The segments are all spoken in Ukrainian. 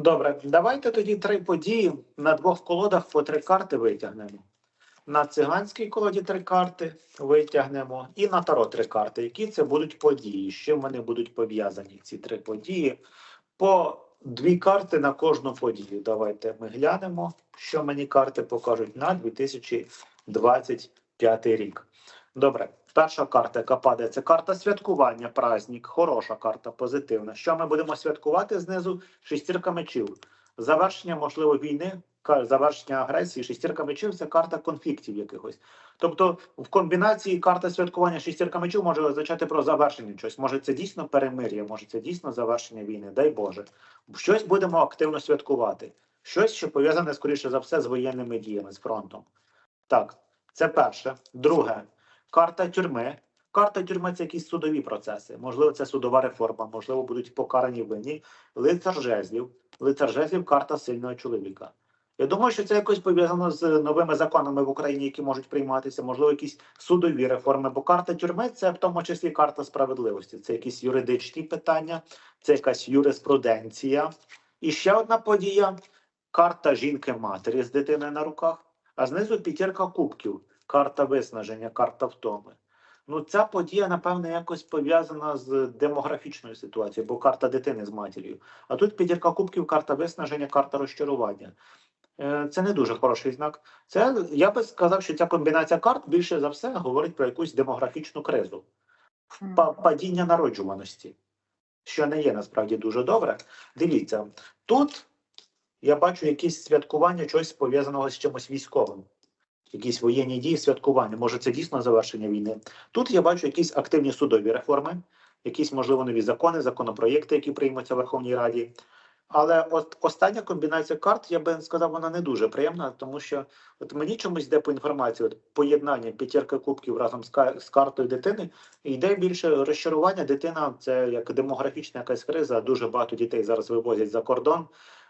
Добре, давайте тоді три події на двох колодах по три карти витягнемо. На циганській колоді три карти витягнемо, і на таро три карти. Які це будуть події? З чим вони будуть пов'язані, ці три події? По дві карти на кожну подію. Давайте ми глянемо, що мені карти покажуть на 2025 рік. Добре, перша карта, яка падає, це карта святкування, праздник, хороша карта, позитивна. Що ми будемо святкувати знизу? Шестірка мечів. Завершення, можливо, війни, завершення агресії, шестірка мечів це карта конфліктів якихось. Тобто, в комбінації карта святкування шестірка мечів може означати про завершення чогось. Може, це дійсно перемир'я, може, це дійсно завершення війни. Дай Боже. Щось будемо активно святкувати. Щось, що пов'язане, скоріше за все, з воєнними діями, з фронтом. Так, це перше. Друге, карта тюрми. Карта тюрми це якісь судові процеси. Можливо, це судова реформа, можливо, будуть покарані винні. Лицар жезлів. Лицар жезлів карта сильного чоловіка. Я думаю, що це якось пов'язано з новими законами в Україні, які можуть прийматися, можливо, якісь судові реформи. Бо карта тюрми це в тому числі карта справедливості. Це якісь юридичні питання, це якась юриспруденція. І ще одна подія: карта жінки-матері з дитиною на руках, а знизу п'ятірка кубків, карта виснаження, карта втоми. Ну, ця подія, напевне, якось пов'язана з демографічною ситуацією, бо карта дитини з матір'ю. А тут п'ятірка кубків, карта виснаження, карта розчарування. Е, Це не дуже хороший знак. Це я би сказав, що ця комбінація карт більше за все говорить про якусь демографічну кризу, падіння народжуваності, що не є насправді дуже добре. Дивіться, тут я бачу якісь святкування чогось пов'язаного з чимось військовим. Якісь воєнні дії, святкування. Може, це дійсно завершення війни. Тут я бачу якісь активні судові реформи, якісь, можливо, нові закони, законопроєкти, які приймуться в Верховній Раді. Але от остання комбінація карт, я би сказав, вона не дуже приємна, тому що от мені чомусь йде по інформації, от поєднання п'ятірки кубків разом з, ка- з картою дитини, йде більше розчарування. Дитина це як демографічна якась криза. Дуже багато дітей зараз вивозять за кордон.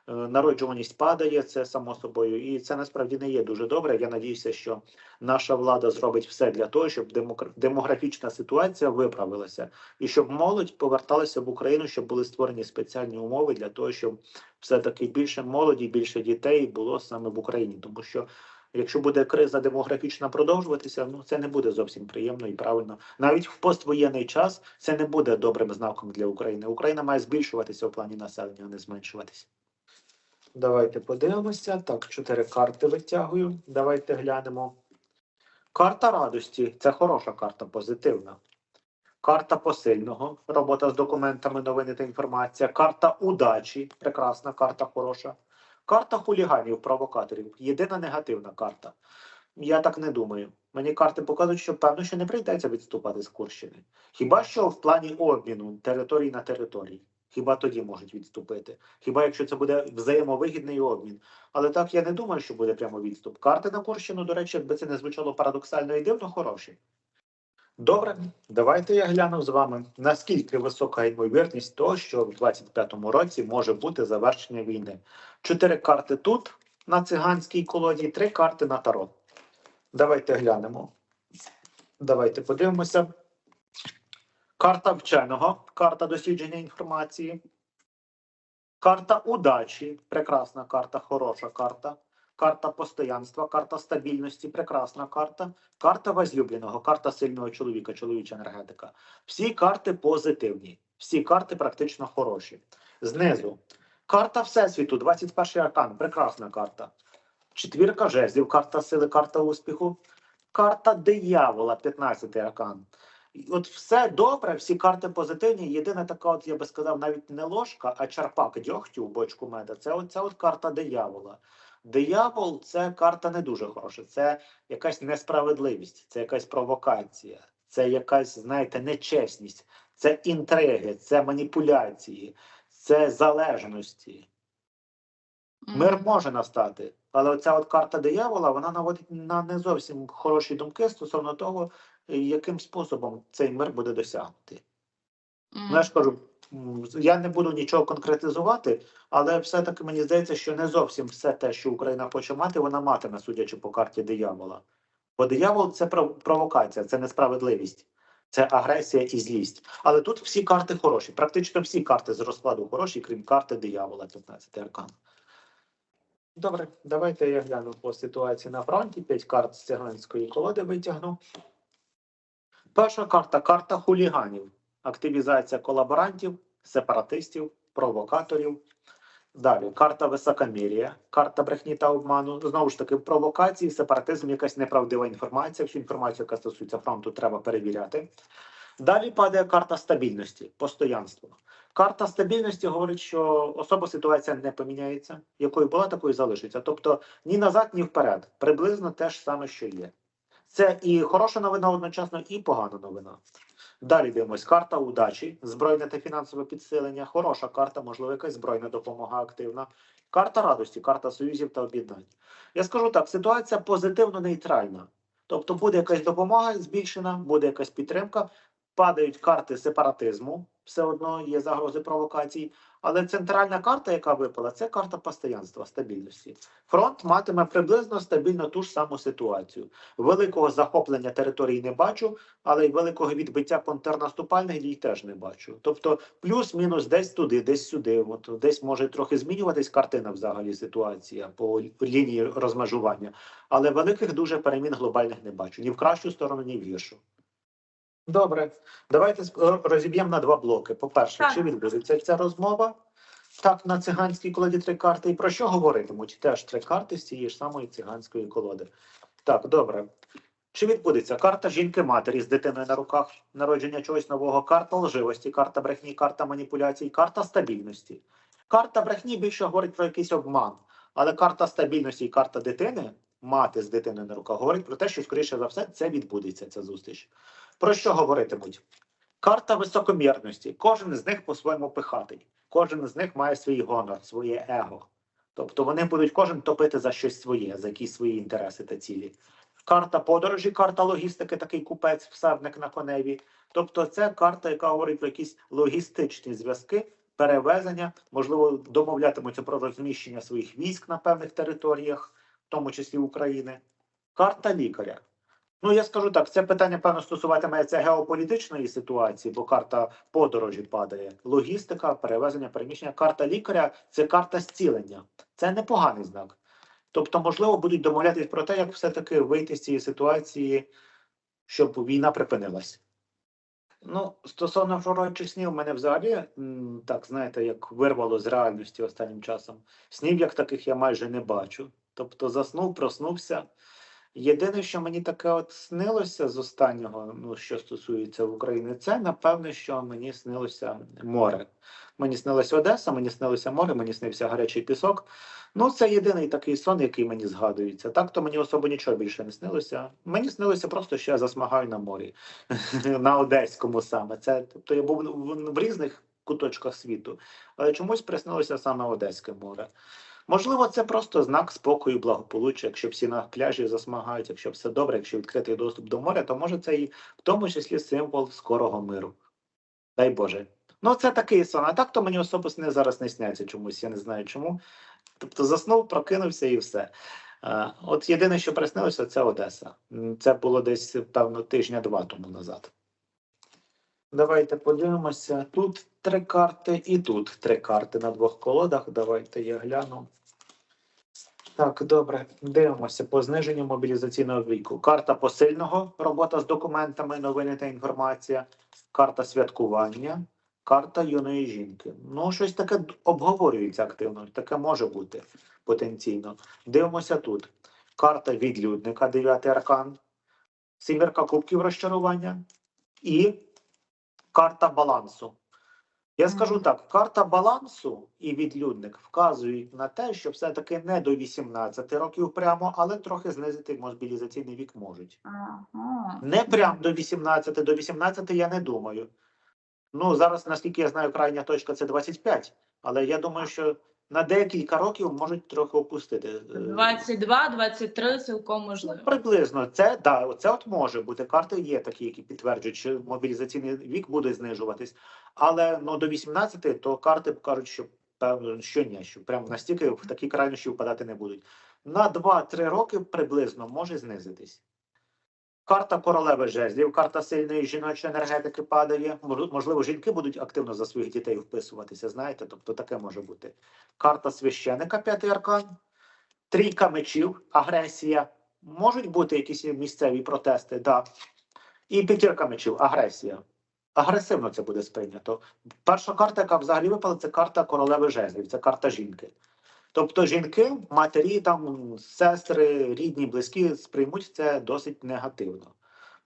Е, Народжуваність падає, це само собою, і це насправді не є дуже добре. Я надіюся, що наша влада зробить все для того, щоб демографічна ситуація виправилася, і щоб молодь поверталася в Україну, щоб були створені спеціальні умови для того, щоб все-таки більше молоді, більше дітей було саме в Україні, тому що. Якщо буде криза демографічна продовжуватися, ну це не буде зовсім приємно і правильно. Навіть в поствоєнний час це не буде добрим знаком для України. Україна має збільшуватися в плані населення, а не зменшуватися. Давайте подивимося. Так, чотири карти витягую. Давайте глянемо. Карта радості це хороша карта, позитивна. Карта посильного, робота з документами, новини та інформація. Карта удачі, прекрасна карта хороша. Карта хуліганів, провокаторів. Єдина негативна карта. Я так не думаю. Мені карти показують, що певно, що не прийдеться відступати з Курщини. Хіба що в плані обміну територій на території. Хіба тоді можуть відступити? Хіба якщо це буде взаємовигідний обмін? Але так я не думаю, що буде прямо відступ. Карти на Курщину, до речі, якби це не звучало парадоксально і дивно, хороші. Добре, давайте я гляну з вами, наскільки висока ймовірність того, що в 25-му році може бути завершення війни. Чотири карти тут, на циганській колоді, три карти на таро. Давайте глянемо. Давайте подивимося. Карта вченого, карта дослідження інформації. Карта удачі, прекрасна карта, хороша карта. Карта постоянства, карта стабільності, прекрасна карта. Карта возлюбленого, карта сильного чоловіка, чоловіча енергетика. Всі карти позитивні, всі карти практично хороші. Знизу карта Всесвіту, 21 аркан, прекрасна карта. Четвірка жезлів, карта сили, карта успіху. Карта диявола, 15 аркан. От все добре, всі карти позитивні. Єдина така, от я би сказав, навіть не ложка, а чарпак дьогтю в бочку меда. Це оця от карта диявола. Диявол це карта не дуже хороша. Це якась несправедливість, це якась провокація, це якась, знаєте, нечесність, це інтриги, це маніпуляції, це залежності. Мир може настати, але оця от карта диявола вона наводить на не зовсім хороші думки стосовно того, яким способом цей мир буде досягнути. Ну, я ж кажу, я не буду нічого конкретизувати, але все-таки мені здається, що не зовсім все те, що Україна хоче мати, вона матиме, судячи по карті диявола. Бо диявол це провокація, це несправедливість. Це агресія і злість. Але тут всі карти хороші. Практично всі карти з розкладу хороші, крім карти диявола, 15 аркан. Добре, давайте я гляну по ситуації на фронті. П'ять карт з циганської колоди витягну. Перша карта карта хуліганів. Активізація колаборантів, сепаратистів, провокаторів. Далі карта високомір'я, карта брехні та обману. Знову ж таки, провокації, сепаратизм, якась неправдива інформація. Всю інформацію, яка стосується фронту, треба перевіряти. Далі падає карта стабільності, постоянство. Карта стабільності говорить, що особа ситуація не поміняється, якою була, такою залишиться. Тобто ні назад, ні вперед. Приблизно те ж саме, що є. Це і хороша новина одночасно, і погана новина. Далі дивимось карта удачі, збройне та фінансове підсилення, хороша карта, можливо, якась збройна допомога активна. Карта радості, карта союзів та об'єднань. Я скажу так: ситуація позитивно нейтральна. Тобто буде якась допомога збільшена, буде якась підтримка, падають карти сепаратизму, все одно є загрози провокацій. Але центральна карта, яка випала, це карта постоянства, стабільності. Фронт матиме приблизно стабільно ту ж саму ситуацію. Великого захоплення території не бачу, але й великого відбиття контрнаступальних дій теж не бачу. Тобто, плюс-мінус десь туди, десь сюди. От десь може трохи змінюватись картина взагалі ситуація по лінії розмежування. Але великих дуже перемін глобальних не бачу. Ні в кращу сторону, ні в гіршу. Добре, давайте розіб'ємо на два блоки. По-перше, чи відбудеться ця розмова? Так, на циганській колоді три карти. І про що говоритимуть? Теж три карти з цієї ж самої циганської колоди. Так, добре. Чи відбудеться карта жінки-матері з дитиною на руках, народження чогось нового, карта лживості, карта брехні, карта маніпуляцій, карта стабільності. Карта брехні більше говорить про якийсь обман, але карта стабільності і карта дитини, мати з дитиною на руках, говорить про те, що, скоріше за все, це відбудеться, ця зустріч. Про що говоритимуть? Карта високомірності. Кожен з них по-своєму пихатий. Кожен з них має свій гонор, своє его. Тобто вони будуть кожен топити за щось своє, за якісь свої інтереси та цілі. Карта подорожі, карта логістики, такий купець, всадник на коневі. Тобто, це карта, яка говорить про якісь логістичні зв'язки, перевезення, можливо, домовлятимуться про розміщення своїх військ на певних територіях, в тому числі України. Карта лікаря. Ну, я скажу так, це питання, певно, стосуватиметься геополітичної ситуації, бо карта подорожі падає. Логістика, перевезення, переміщення. Карта лікаря це карта зцілення. Це непоганий знак. Тобто, можливо, будуть домовлятись про те, як все-таки вийти з цієї ситуації, щоб війна припинилась. Ну, стосовно пророчих снів, мене взагалі так, знаєте, як вирвало з реальності останнім часом. Снів як таких я майже не бачу. Тобто заснув, проснувся. Єдине, що мені таке от снилося з останнього, ну що стосується України, це напевне, що мені снилося море. Мені снилася Одеса, мені снилося море, мені снився гарячий пісок. Ну, це єдиний такий сон, який мені згадується. Так то мені особо нічого більше не снилося. Мені снилося просто, що я засмагаю на морі, на Одеському саме. Це тобто я був в різних куточках світу, але чомусь приснилося саме Одеське море. Можливо, це просто знак спокою, благополуччя. Якщо всі на пляжі засмагають, якщо все добре, якщо відкритий доступ до моря, то може це і в тому числі символ скорого миру. Дай Боже. Ну, це такий сон. А так то мені особо сни зараз не сняться чомусь, я не знаю чому. Тобто заснув, прокинувся і все. От єдине, що приснилося, це Одеса. Це було десь, певно, тижня-два тому назад. Давайте подивимося. Тут три карти і тут три карти на двох колодах. Давайте я гляну. Так, добре, дивимося по зниженню мобілізаційного віку. Карта посильного, робота з документами, новини та інформація, карта святкування, карта юної жінки. Ну, щось таке обговорюється активно, таке може бути потенційно. Дивимося тут. Карта відлюдника, дев'ятий аркан, сімірка кубків розчарування і карта балансу. Я скажу так: карта балансу і відлюдник вказують на те, що все-таки не до 18 років прямо, але трохи знизити мобілізаційний вік можуть. Ага. Не прямо до 18, до 18 я не думаю. Ну, зараз, наскільки я знаю, крайня точка це 25, але я думаю, що на декілька років можуть трохи опустити. е, 22, 23 цілком Ну, можливо. приблизно це да, це от може бути. Карти є такі, які підтверджують, що мобілізаційний вік буде знижуватись. Але ну до 18 то карти кажуть, що певно, що ні, що прям настільки в такі крайнощі впадати не будуть. На 2-3 роки приблизно може знизитись. Карта королеви жезлів, карта сильної жіночої енергетики падає. Можливо, жінки будуть активно за своїх дітей вписуватися, знаєте, тобто таке може бути. Карта священика, п'ятий аркан, трійка мечів, агресія. Можуть бути якісь місцеві протести, да. І п'ятірка мечів, агресія. Агресивно це буде сприйнято. Перша карта, яка взагалі випала, це карта королеви жезлів, це карта жінки. Тобто жінки, матері, там, сестри, рідні, близькі сприймуть це досить негативно.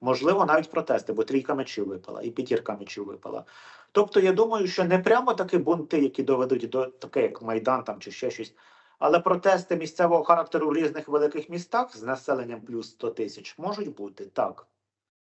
Можливо, навіть протести, бо трійка мечів випала і п'ятірка мечів випала. Тобто, я думаю, що не прямо такі бунти, які доведуть до таке, як Майдан там чи ще щось, але протести місцевого характеру в різних великих містах з населенням плюс 100 тисяч можуть бути так.